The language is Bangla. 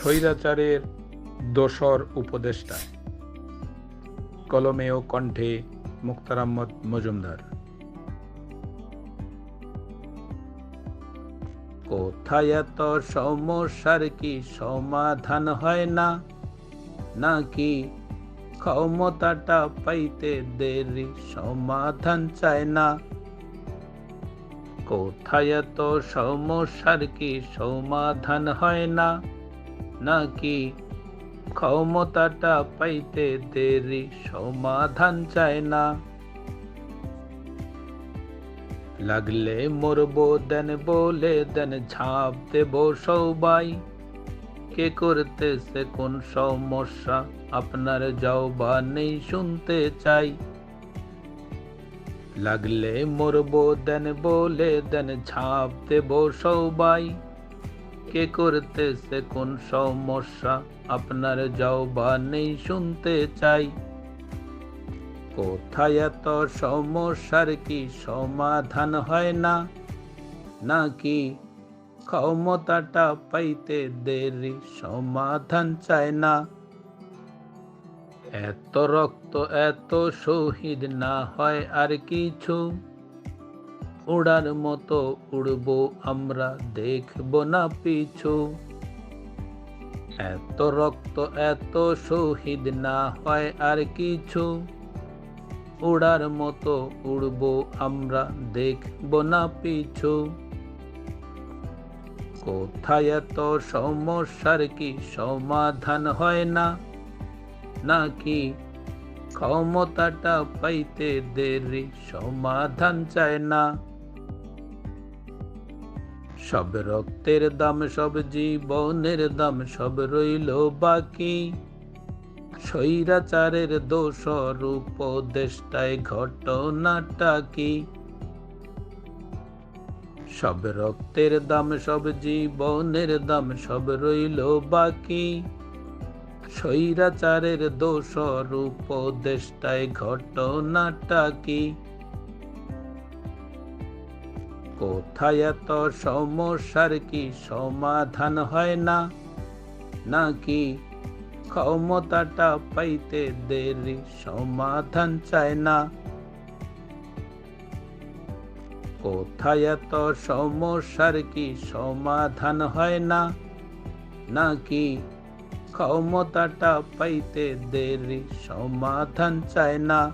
স্বৈরাচারের দোসর উপদেষ্টা। কলমে ও কণ্ঠে মুক্তার আহমদ মজুমদার। কোথায় এত সমস্যার কি সমাধান হয় না? নাকি ক্ষমতাটা পাইতে দেরি সমাধান চায় না? কোথায় এত সমস্যার কি সমাধান হয় না? নাকি ক্ষমতাটা পাইতে দেরি? সমাধান চায় না। লাগলে মরব, দেন বলে, দেন ঝাঁপ দেব সবাই। কে করতেছে কোন সমস্যা? আপনার যাও বা নেই শুনতে চাই। লাগলে মরব, দেন বলে, দেন ঝাঁপ দেব সবাই। কে করতেছে কোন সমস্যা আপনার যাও বা নেই শুনতে চাই কোথায় এত সমস্যার কি সমাধান হয় না নাকি ক্ষমতাটা পাইতে দেরি সমাধান চায় না এত রক্ত এত শহীদ না হয় আর কিছু উড়ার মতো উড়ব, আমরা দেখব না পিছু। এত রক্ত, এত শহীদ না হয় আর কিছু। উড়ার মতো উড়ব, আমরা দেখব না পিছু। কোথায় এত সমস্যার কি সমাধান হয় না? নাকি ক্ষমতাটা পাইতে দেরি সমাধান চায় না? সব রক্তের দাম, সব জীবনের দাম, সব রইল বাকি। স্বৈরাচারের দোষর উপদেষ্টায় ঘটনাটা কি? সব রক্তের দাম, সব জীবনের দাম, সব রইল বাকি। স্বৈরাচারের দোষর উপদেষ্টায় ঘটনাটা কি? কোথায় এত সমস্যার কি সমাধান হয় না? নাকি ক্ষমতাটা পাইতে দেরি সমাধান চায় না? কোথায় এত সমস্যার কি সমাধান হয় না? নাকি ক্ষমতাটা পাইতে দেরি সমাধান চায় না?